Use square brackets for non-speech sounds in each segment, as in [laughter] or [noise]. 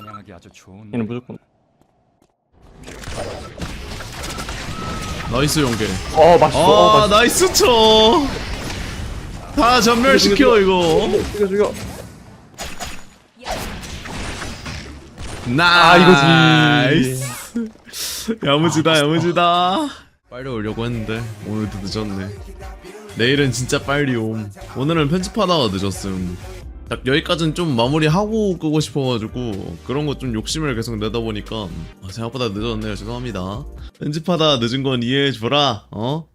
사냥하기 아주 좋은 얘는 무조건. 나이스 연계. 어 맛있어. 어아 맛있어. 나이스 쳐다 전멸시켜 이거. 죽여 죽여. 나. 아 이거지. 야무지다 야무지다. 빨리 오려고 했는데 오늘도 늦었네. 내일은 진짜 빨리 옴. 오늘은 편집하다가 늦었음 딱 여기까지는 좀 마무리하고 끄고 싶어가지고 그런 거좀 욕심을 계속 내다 보니까 아, 생각보다 늦었네요 죄송합니다 편집하다 늦은 건 이해해줘라 어?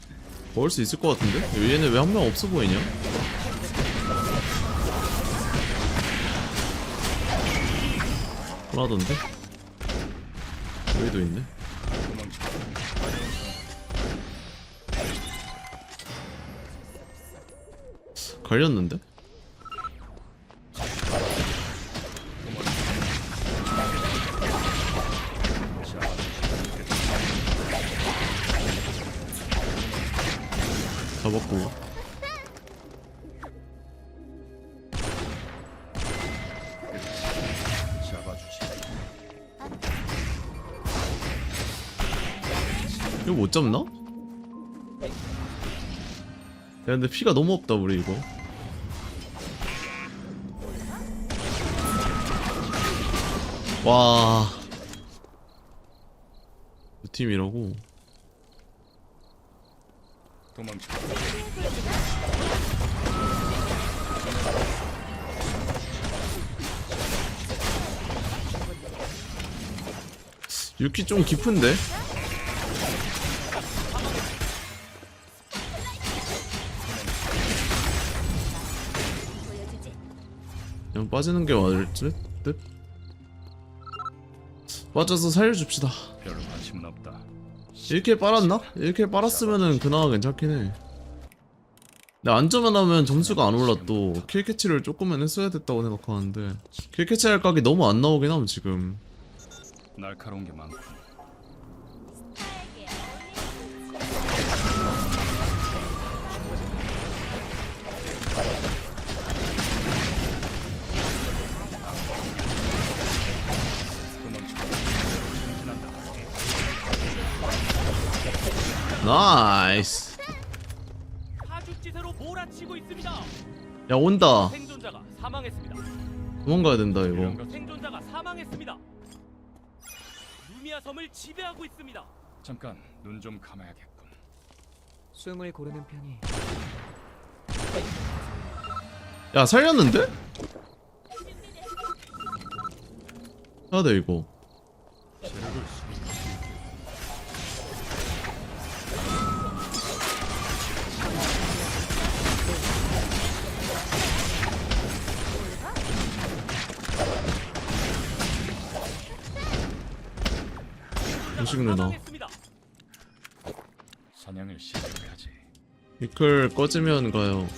[laughs] 먹을 수 있을 것 같은데? 얘네 왜한 명 없어 보이냐? 하던데 여기도 있네 걸렸는데? 못 잡나? 야 근데 피가 너무 없다 우리 이거 와... 두 팀이라고? 도망쳐. 유키 좀 깊은데? 빠지는 게 맞을 듯? 듯? 빠져서 살려줍시다 없다. 이렇게 빨았나? 이렇게 빨았으면은 그나마 괜찮긴 해 근데 안전만 하면 점수가 안 올라 또 킬캐치를 조금은 했어야 됐다고 생각하는데 킬캐치 할 각이 너무 안 나오긴 함 지금 날카로운 게 많군. 나이스 하죽지세로 몰아치고 있습니다. 야 온다 생존자가 사망했습니다. 도망가야 된다 이거 것 생존자가 사망했습니다. 루미아 섬을 지배하고 있습니다. 잠깐 눈 좀 감아야겠군. 숨을 고르는 편이 야 살렸는데? 해야 돼 이거 음식 누나. 사냥을 시작하지. 이클 꺼지면 가요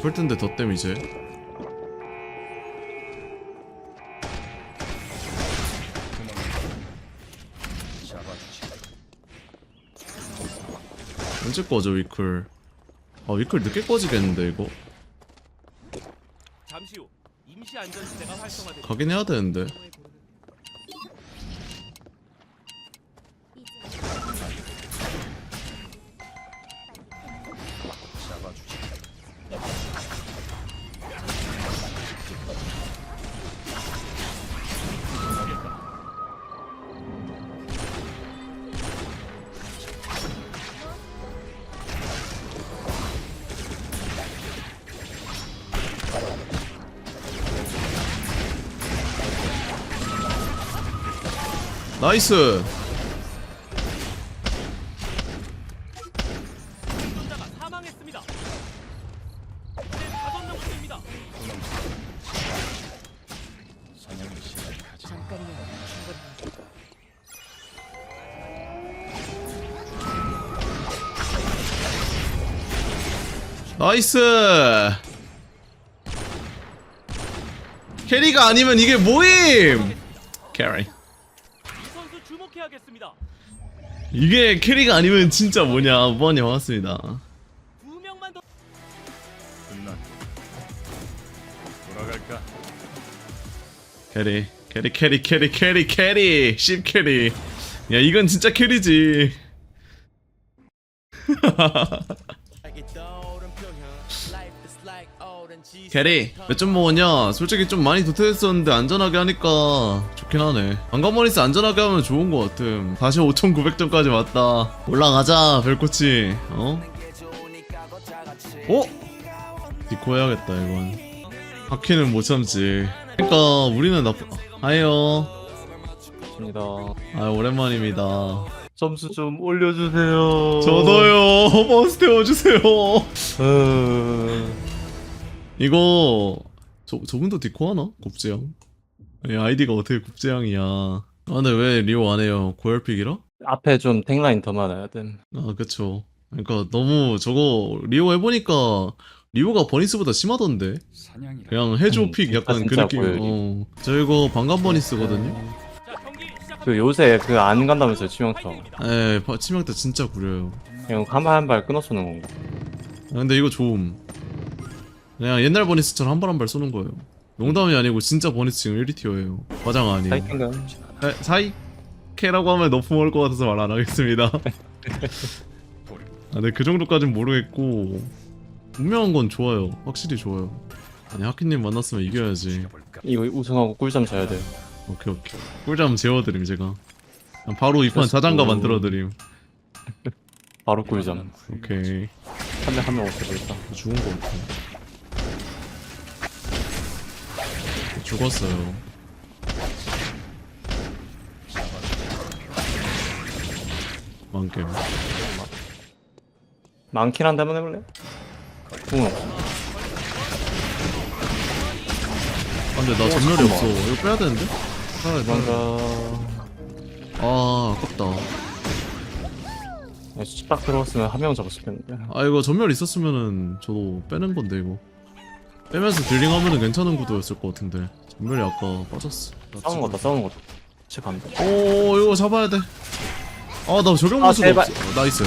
풀 텐데 덧댐 이제 언제 꺼져 위클. 아 위클 늦게 꺼지겠는데 이거. 가긴 해야 되는데 합니다. 나이스 캐리가 아니면 이게 뭐임? 캐리. 이게 캐리가 아니면 진짜 뭐냐? 무한히 반갑습니다. 두 명만 더 끝났고 돌아갈까? 캐리, 캐리, 캐리, 캐리, 캐리, 캐리, 씹 캐리. 야 이건 진짜 캐리지. [laughs] 캐리 몇 점 먹었냐? 솔직히 좀 많이 도태됐었는데 안전하게 하니까 좋긴 하네. 안가머니스 안전하게 하면 좋은 것 같음. 다시 5900점까지 왔다. 올라가자 별코치. 어? 어? 디코 해야겠다 이건. 하키는 못 참지. 그러니까 우리는 나쁘... 아예요. 입니다. 아 오랜만입니다. 점수 좀 올려주세요. 저도요. [laughs] 버스 태워주세요. 어... 이거 저, 저분도 디코 하나? 곱재양 아니, 아이디가 어떻게 곱재양이야 아 근데 왜 리오 안 해요 고열픽이라? 앞에 좀 탱라인 더 많아야 돼. 아 그쵸 그러니까 너무 저거 리오 해보니까 리오가 버니스보다 심하던데 사냥이라. 그냥 해줘 음, 픽 약간 그 진짜 느낌. 어. 저 이거 방감 버니스거든요 자, 경기 시작합니다. 그 요새 그 안 간다면서요 치명타. 에 바- 치명타 진짜 구려요 그냥 한발한발 끊어 쏘는 건가? 아, 근데 이거 좋음 그냥 옛날 버니스처럼 한 발 한 발 쏘는 거예요 농담이 아니고 진짜 버니스 지금 1위티어예요 과장 아니에요 사이팅가? 에, 사이? 캐라고 하면 너프 먹을 것 같아서 말 안 하겠습니다. [laughs] 아, 근데 그 정도까진 모르겠고 분명한 건 좋아요. 확실히 좋아요. 아니 하키님 만났으면 이겨야지. 이거 우승하고 꿀잠 자야 돼요. 오케이 오케이. 꿀잠 재워드림 제가. 바로 이판 그래서- 자장가 만들어드림. 바로 꿀잠. 오케이. 한명한명 없애버렸다. 죽은 거 같아. 죽었어요. 만겜. 많긴 한데 한번 해볼래? 궁 없어. 아, 근데 나 전멸이 잠깐만. 없어. 이거 빼야 되는데? 돼. 도망가. 아, 아깝다. 딱 들어갔으면 한 명 잡았을 텐데. 아, 이거 전멸 있었으면은 저도 빼는 건데, 이거. 빼면서 딜링 하면은 괜찮은 구도였을 것 같은데. 전멸이 아까 빠졌어. 나 싸우는 거다 싸우는 거다. 제 간다. 오, 이거 잡아야 돼. 아, 나 적용 아, 무수가 제발. 없어. 나이스.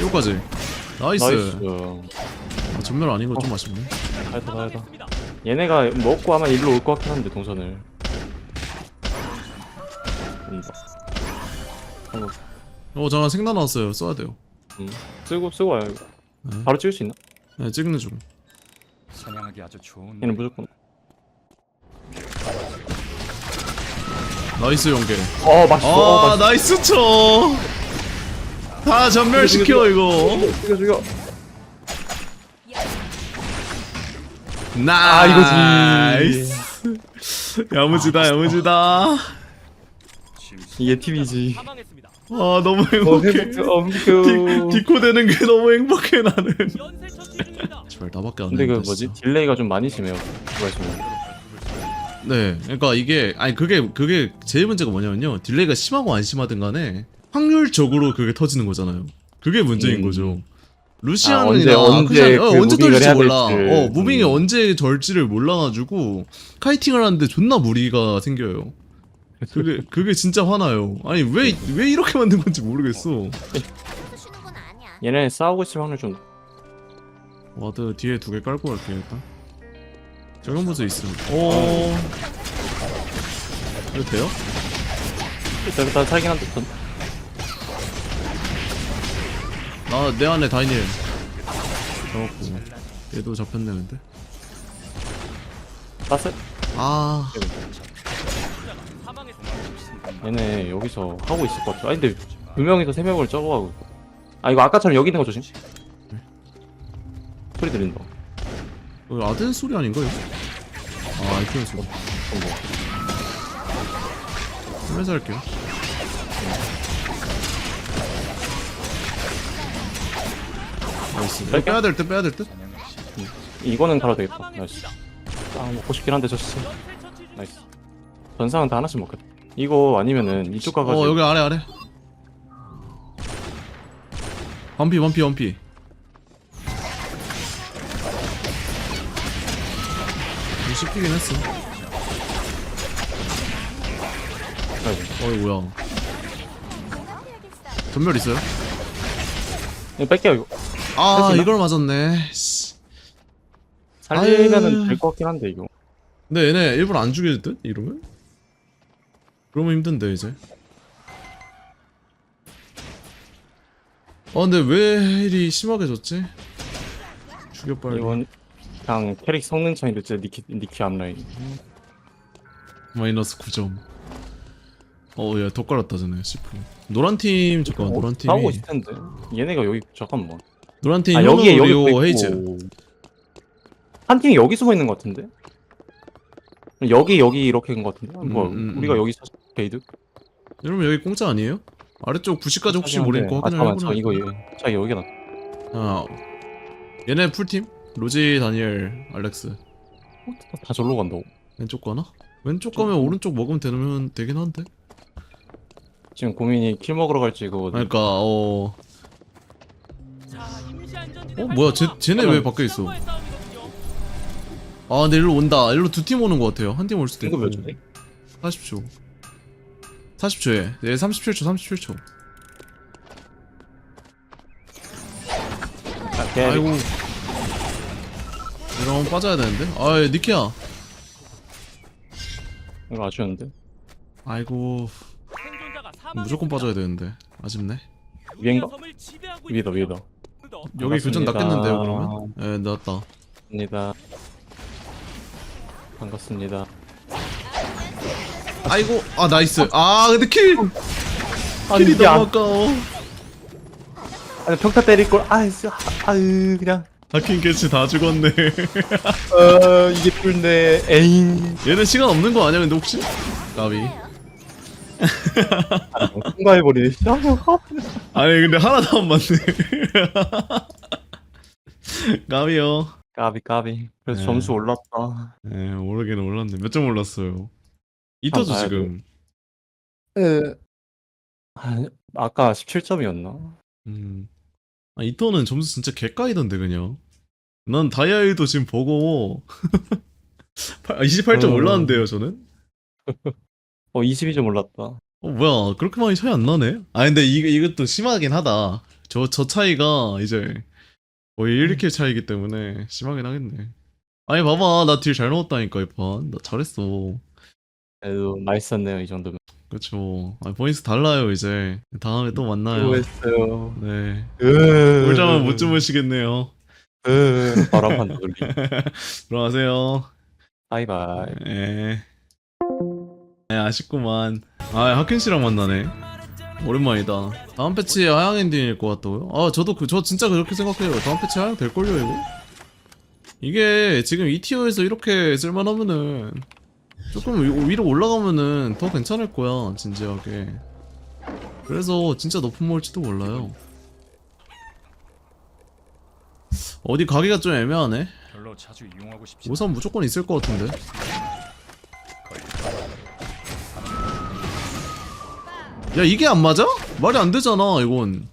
이거까지. 나이스. 나이스. 아, 전멸 아닌 건좀 아쉽네. 가야다 가야다. 얘네가 먹고 아마 일로 올 것 같긴 한데 동선을. 온다. 한번 어, 잠깐 생각 나왔어요. 써야 돼요. 음. 쓰고 쓰고 와요. 이거. 네. 바로 찍을 수 있나? 네, 찍는 중. 사냥하기 아주 좋은. 얘는 무조건. 나이스 연계. 어 맛있어. 어, 아, 맛있어. 나이스 쳐. 다 전멸시켜, 이거. 죽여 죽여. 나 이거지. 야무지다 야무지다 이게 TV지. 아 너무 어 행복해 행복해. 어 행복해. 디, 디코 되는 게 너무 행복해 나는 연쇄 처치 중입니다. 제발 나밖에 안 근데 그 뭐지? 딜레이가 좀 많이 심해요. 하시면. 네 그러니까 이게 아니 그게 그게 제일 문제가 뭐냐면요 딜레이가 심하고 안 심하든 간에 확률적으로 그게 터지는 거잖아요 그게 문제인 음. 거죠 아, 루시안이나 언제- 언제 크리스찬- 어, 그 언제 무빙을 터질지 해야 몰라 될지. 어 무빙이 음. 언제 절지를 몰라가지고 카이팅을 하는데 존나 무리가 생겨요 그게 그게 진짜 화나요. 아니 왜 왜 이렇게 만든 건지 모르겠어. 쉬는 건 아니야. 얘네 싸우고 있을 확률 좀. 와드 뒤에 두 개 깔고 갈게 일단. 적용부스 있음. 오. 이거 돼요? 일단 일단 살긴 한데 전. 나내 안에 다이닐. 잡았고. 얘도 잡혔네 근데. 땄어? 아. 얘네 여기서 하고 있을 것 같아. 아니 근데 두 명이서 세 명을 적어가고. 아 이거 아까처럼 여기 있는 거 조심. 소리 들린다. 이거 아든 소리 아닌가 이거? 아 아이폰 소리. 뭐. 하면서 할게요. 나이스. 이거. 빼야 될듯 빼야 될 듯. 사냥의 시 이거는 갈아도 되겠다. 나이스. 아 먹고 싶긴 한데 처치 중입니다. 나이스. 전상은 다 하나씩 먹겠다. 이거 아니면은 이쪽 가가지고. 어 여기 아래 아래 원피 원피 원피 좀 씹히긴 했어 아이고. 어이 뭐야 전멸 있어요? 이거 뺄게요 이거 아 있나? 이걸 맞았네 씨. 살리면은 아유. 될 것 같긴 한데 이거 근데 얘네 일부러 안 죽일 듯? 이러면? 그러면 힘든데 이제? 아 근데 왜 이리 심하게 졌지? 죽여 빨리 이건 그냥 캐릭 성능 차이도 진짜 니키 니키 앞라인. 마이너스 9점. 어야 덧갈았다 전에 10% 노란팀 잠깐 어, 노란팀이 싸우고 있을 텐데? 얘네가 여기 잠깐만. 노란팀 아 아, 여기에 여기 또 헤이즈 있고. 한 팀이 여기 숨어 있는 것 같은데? 여기 여기 이렇게 인것 같은데? 뭐 음, 음, 우리가 음. 여기 게이드? 이러면 여기 공짜 아니에요? 아래쪽 90까지 혹시 모르니까 아 확인을 잠깐만 저 해보나 이거 자 여기가 나아 얘네 풀팀? 로지 다니엘 알렉스. 다 절로 간다고. 왼쪽 가나? 왼쪽 가면 오른쪽 먹으면 되면 되긴 한데. 지금 고민이 킬 먹으러 갈지 그거 그러니까 어... 어 뭐야? 쟤, 쟤네 왜 밖에 있어. 아 근데 일로 온다. 일로 두 팀 오는 것 같아요. 한 팀 올 수도 이거 있고. 몇 초지? 40초 40초에. 네 37초 37초. 아, 걔 아이고. 이러면 빠져야 되는데? 아 니키야. 이거 아쉬운데? 아이고. 무조건 빠져야 되는데. 아쉽네. 위인가? 있군요. 위에다 여기 교전. 낚겠는데요 그러면? 예 나왔다. 반갑습니다. 반갑습니다 아이고 아 나이스. 아 근데 킬! 아니 킬이 이게 너무 안, 아까워. 아니 평타 때릴 걸 아이씨 아유 그냥. 하킨 캐치 다 죽었네. 어 이게 뿔네. 에잉. 얘는 시간 없는 거 아니야 근데 혹시? 까비. 통과해버리네. 아니 근데 하나도 안 맞네. 까비요. 까비 까비. 그래서 네. 점수 올랐다. 예 오르기는 올랐네. 몇 점 올랐어요 이터도 봐야 지금 아, 아까 17점이었나? 음. 아 이터는 점수 진짜 개까이던데 그냥. 난 다이아이도 지금 보고 [laughs] 28점 음. 올랐는데요 저는? 어 22점 올랐다. 어 뭐야 그렇게 많이 차이 안 나네? 아 근데 이, 이것도 심하긴 하다. 저저 차이가 이제 거의 1, 2킬 차이기 때문에 심하긴 하겠네. 아니 봐봐. 나 딜 잘 넣었다니까 이판 나 잘했어 그래도 맛있었네요 이 정도면 그쵸 아 포인트 달라요 이제 다음에 또 만나요 수고했어요 네으 꿀잠은 못 주무시겠네요 으 바람 한 돌리 [laughs] 들어가세요 바이바이 예. 네, 아쉽구만. 아, 하켄 씨랑 만나네. 오랜만이다. 다음 패치에 하향 엔딩일 것 같다고요? 아, 저도 그, 저 진짜 그렇게 생각해요. 다음 패치 하향 될걸요, 이거? 이게 지금 2티어에서 이렇게 쓸만하면은 조금 위- 위로 올라가면은 더 괜찮을 거야, 진지하게. 그래서 진짜 높은 몰지도 몰라요. 어디 가기가 좀 애매하네. 별로 자주 이용하고 싶지 우선 무조건 있을 것 같은데. 야 이게 안 맞아? 말이 안 되잖아 이건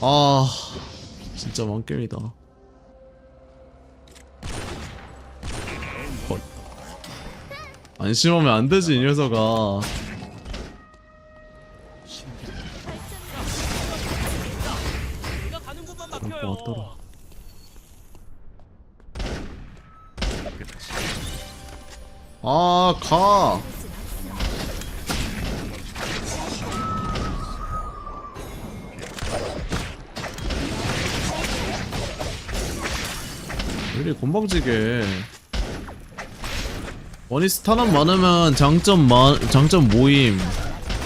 아 진짜 망게임이다 안심하면 안 되지 이 녀석아 내가 가는 곳만 그럴 막혀요. 것 같더라 아 가. 왜 이리 건방지게 원이스 탄환 많으면 장점 마, 장점 모임.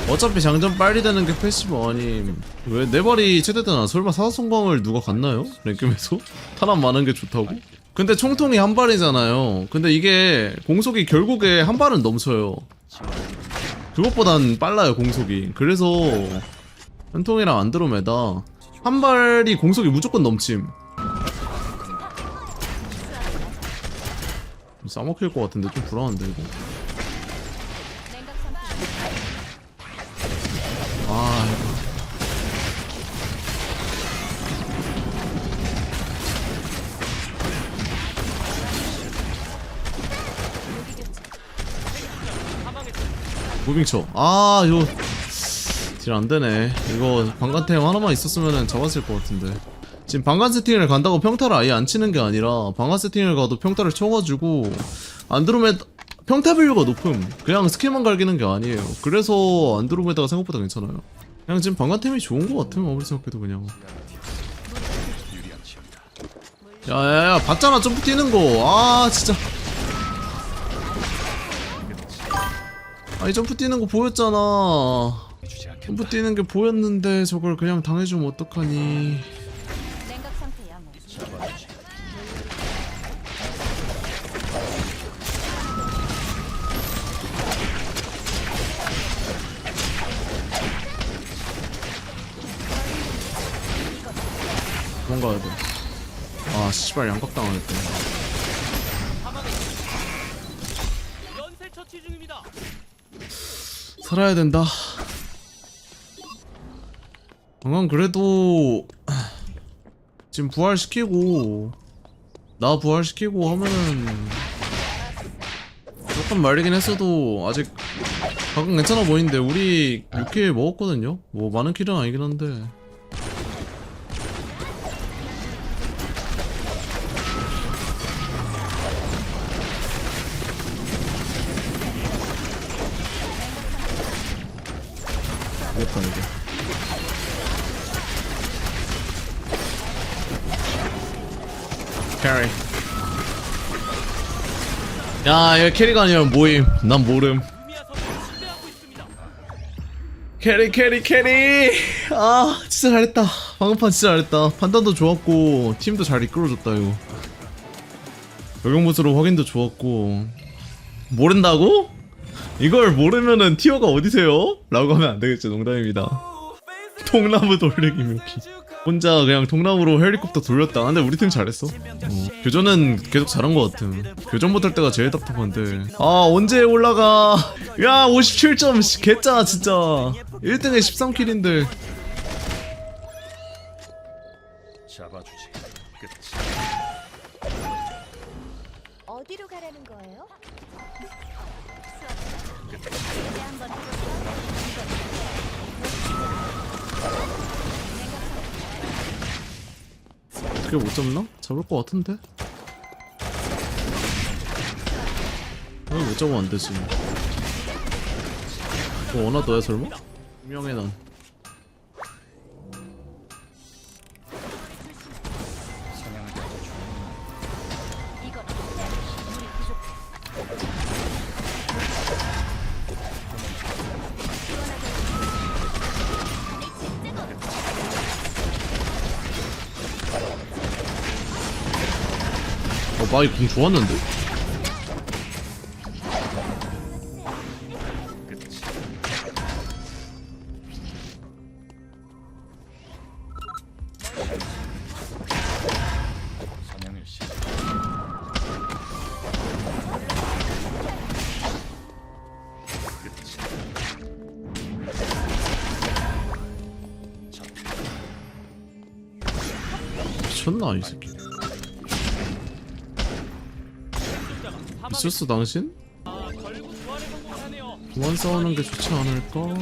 어차피 장점 빨리 되는 게 패시브 아님 왜 내 발이 최대되나? 설마 사성광을 누가 갔나요? 랭겜에서? 탄환 [laughs] 많은 게 좋다고? 근데 총통이 한 발이잖아요. 근데 이게 공속이 결국에 한 발은 넘쳐요. 그것보단 빨라요 공속이. 그래서 현통이랑 안드로메다. 한 발이 공속이 무조건 넘침 싸먹힐 것 같은데 좀 불안한데 이거? 아 이거. 무빙쳐 아 이거 딜 안되네. 이거 방간템 하나만 있었으면 잡았을 것 같은데. 지금 방간 세팅을 간다고 평타를 아예 안 치는 게 아니라 방간 세팅을 가도 평타를 쳐가지고 안드로메다 평타 밸류가 높음. 그냥 스킬만 갈기는 게 아니에요. 그래서 안드로메다가 생각보다 괜찮아요. 그냥 지금 방간템이 좋은 것 같음 아무리 생각해도 그냥. 야야야 봤잖아 점프 뛰는 거아 진짜 아니 점프 뛰는 거 보였잖아. 점프 뛰는 게 보였는데 저걸 그냥 당해주면 어떡하니 도망가야 돼 아 씨발 양각 당하겠다 연쇄 처치 중입니다. 살아야 된다. 방금 그래도 지금 부활시키고 나 부활시키고 하면은 조금 말리긴 했어도 아직 가끔 괜찮아 보이는데 우리 6킬 먹었거든요? 뭐 많은 킬은 아니긴 한데 이겼다 이게 캐리 야얘 캐리가 아니면 뭐임. 난 모름. 캐리 캐리 캐리! 아 진짜 잘했다. 방금판 진짜 잘했다. 판단도 좋았고 팀도 잘 이끌어줬다 이거. 적용보수로 확인도 좋았고. 모른다고? 이걸 모르면은 티어가 어디세요? 라고 하면 안 되겠죠 농담입니다. 통나무 돌리기 묘기. 혼자 그냥 통나무로 헬리콥터 돌렸다. 근데 우리 팀 잘했어. 어, 교전은 계속 잘한 것 같음. 교전 못할 때가 제일 답답한데. 아 언제 올라가? 야 57점 개짜 진짜. 1등에 13킬인데. 잡아주지. 끝이. 어디로 가라는 거예요? 해볼까? 어떻게 못 잡나? 잡을 것 같은데? 왜 못 잡으면 안 되지? 뭐 원하더야 설마? 분명해 난 어 마이 공 좋았는데? 끝이. 사냥을 시작. 끝이. 잡. 미쳤나 이 새끼 미쳤어 당신? 그만 싸우는 게 좋지 않을까?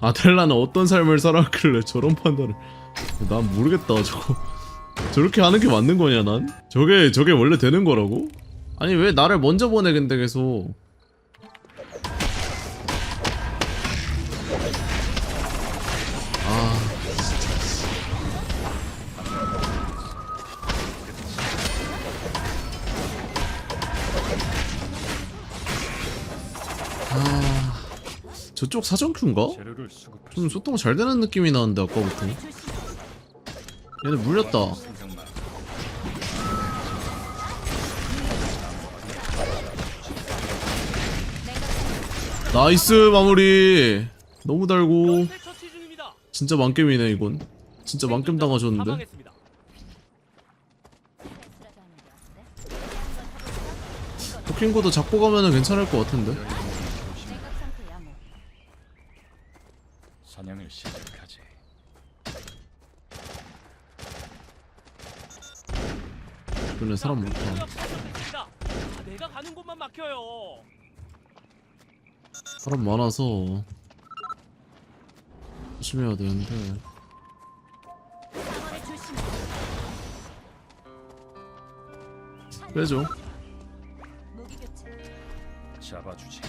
아델라는 어떤 삶을 살았길래 저런 판단을 난 모르겠다 저거 저렇게 하는 게 맞는 거냐 난? 저게 저게 원래 되는 거라고? 아니 왜 나를 먼저 보내 근데 계속 저쪽 사정큐인가? 수급할 좀 소통 잘 되는 느낌이 나는데 아까부터 얘네 물렸다. 나이스 마무리 너무 달고. 진짜 만겜이네 이건 진짜 만겜 당하셨는데. 포킹고도 잡고 가면은 괜찮을 것 같은데 냉각 상태야 뭐. 사냥을 시작하지. 주변에 사람 자, 많다. 아, 내가 가는 곳만 막혀요. 사람 많아서 조심해야 되는데 교체. 잡아주지.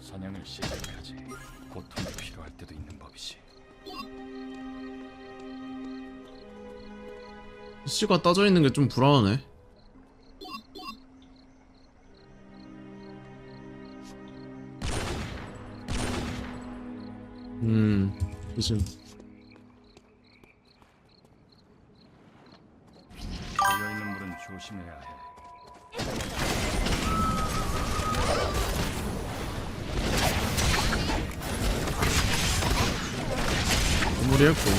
사냥을 시작하지. 고통이 필요할 때도 있는 법이지. CC가 따져 있는 게 좀 불안하네. 음, 조심. 고여 있는 물은 조심해야 해. 마무리했고.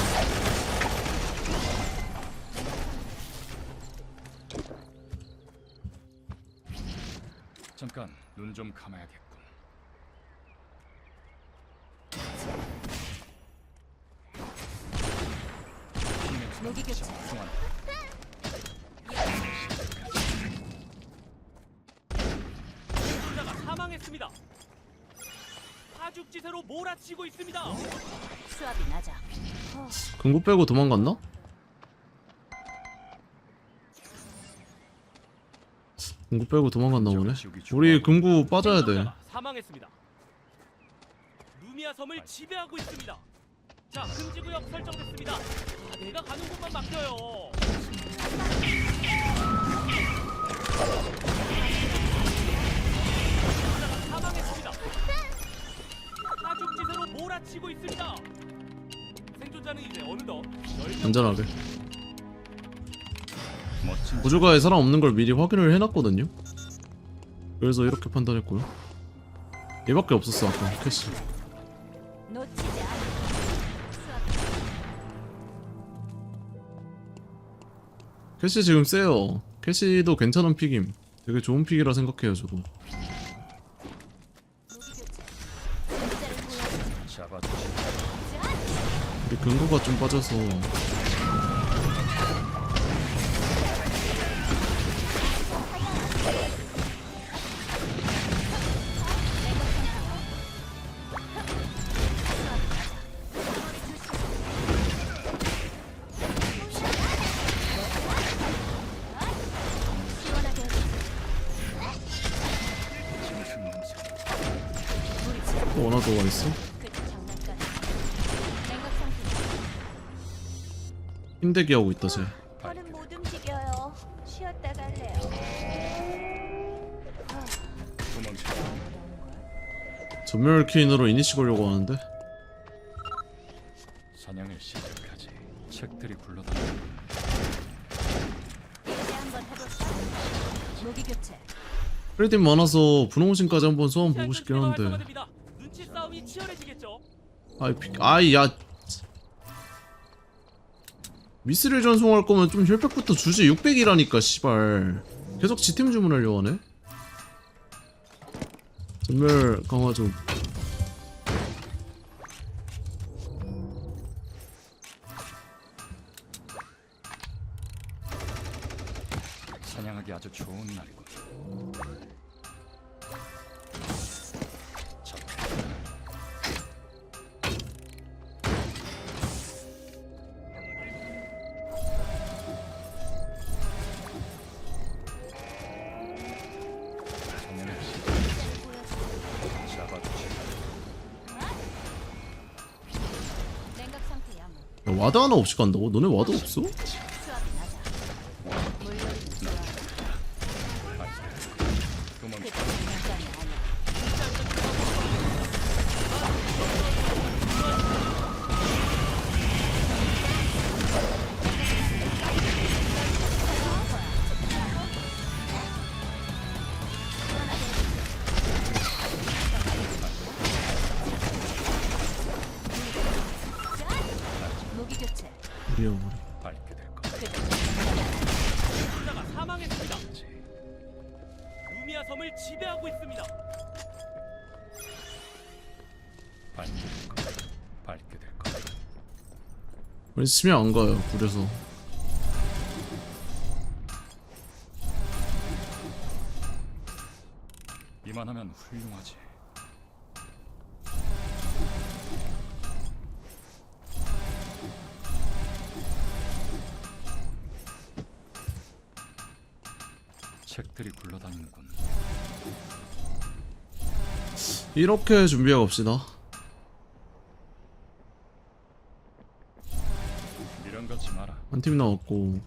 잠깐 눈 좀 감아야겠군. 훌륭한 생존자가 사망했습니다. 파죽지세로 몰아치고 있습니다. 수압이 낮아. 금고 빼고 도망갔나? 금고 빼고 도망갔나 보네. 우리 금고 빠져야 돼. 사망했습니다. 루미아 섬을 지배하고 있습니다. 자, 금지 구역 설정됐습니다. 아, 내가 가는 곳만 막혀요. 안전하게. 보조가에 사람 없는 걸 미리 확인을 해놨거든요. 그래서 이렇게 판단했고요. 얘밖에 없었어 아까 캐시. 캐시 지금 세요. 캐시도 괜찮은 픽임. 되게 좋은 픽이라 생각해요 저도. 우리 근거가 좀 빠져서 원화도가 있어. 힘대기 하고 있다 쟤. 저는 못 움직여요. 쉬었다 갈래요. 도망쳐. 전멸 퀸으로 이니시 걸려고 하는데 사냥을 시작하지. 책들이 굴러다니는 이제 한번 해볼까? 무기 교체. 크레딧 많아서 분홍신까지 한번 소환 보고 싶긴 한데 활성화됩니다. 눈치 싸움이 치열해지겠죠. 아이 픽 아이 야 미스를 전송할 거면 좀 혈팩부터 주지. 600이라니까 씨발. 계속 지템 주문하려고 하네. 전멸 강화 좀 사냥하기 아주 좋은 날이군. 와드 하나 없이 간다고? 너네 와드 없어? 우리 치면 안 가요 그래서 이만하면 훌륭하지. 책들이 굴러다니는군. 이렇게 준비해 봅시다. 한 팀 나왔고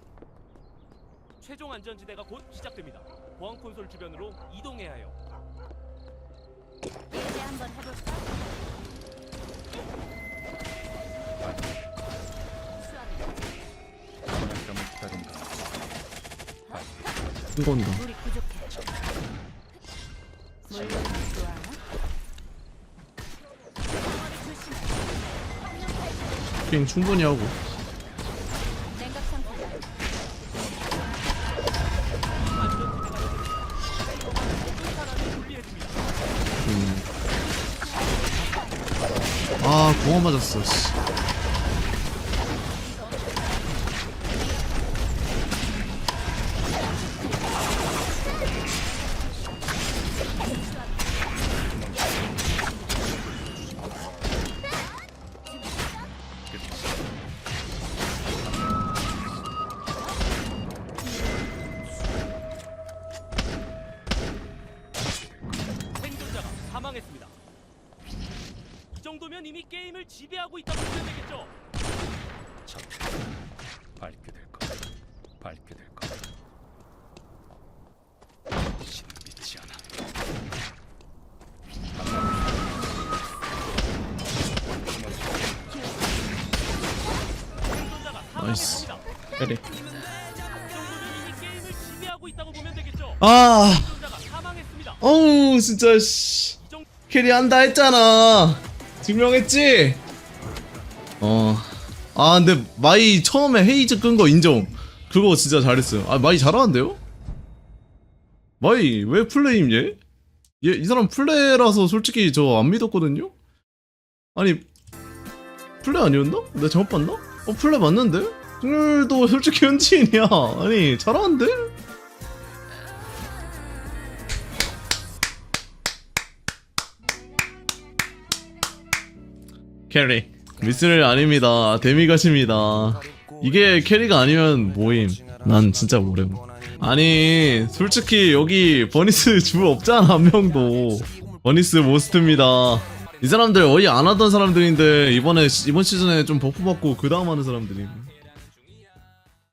최종 안전지대가 곧 시작됩니다. 보안 콘솔 주변으로 이동해야 해요. 예제 한번 해볼까? 수압이 사냥감을 기다린다. 큰 건다. 물이 부족해. 물놀이 좋아하나? 조심해. 핑 충분히 하고. 아 공원 맞았어. 씨. 지배하고 있다고 보면 되겠죠. 참, 밝게 될 거야. 밝게 될 거야. 신을 믿지 않아. 생존자가 나이스. 사망했습니다. 그래. 이 정도면 이미 게임을 지배하고 있다고 보면 되겠죠. 아 생존자가 사망했습니다. 어우 진짜 씨. 이 정도 캐리 한다 했잖아. 증명했지? 어. 아 근데 마이 처음에 헤이즈 끈 거 인정. 그거 진짜 잘했어요. 아 마이 잘하는데요? 마이 왜 플레임 얘? 얘 이 사람 플레라서 솔직히 저 안 믿었거든요. 아니 플레 아니었나? 내가 잘못 봤나? 어 플레 맞는데? 승률도 솔직히 [laughs] 현지인이야. 아니 잘하는데? 캐리 미스를 아닙니다. 데미가십니다. 이게 캐리가 아니면 뭐임. 난 진짜 모름. 아니 솔직히 여기 버니스 [laughs] 주 없잖아 한 명도. 버니스 모스트입니다. 이 사람들 거의 안 하던 사람들인데 이번에 시- 이번 시즌에 좀 버프 받고 그 다음 하는 사람들이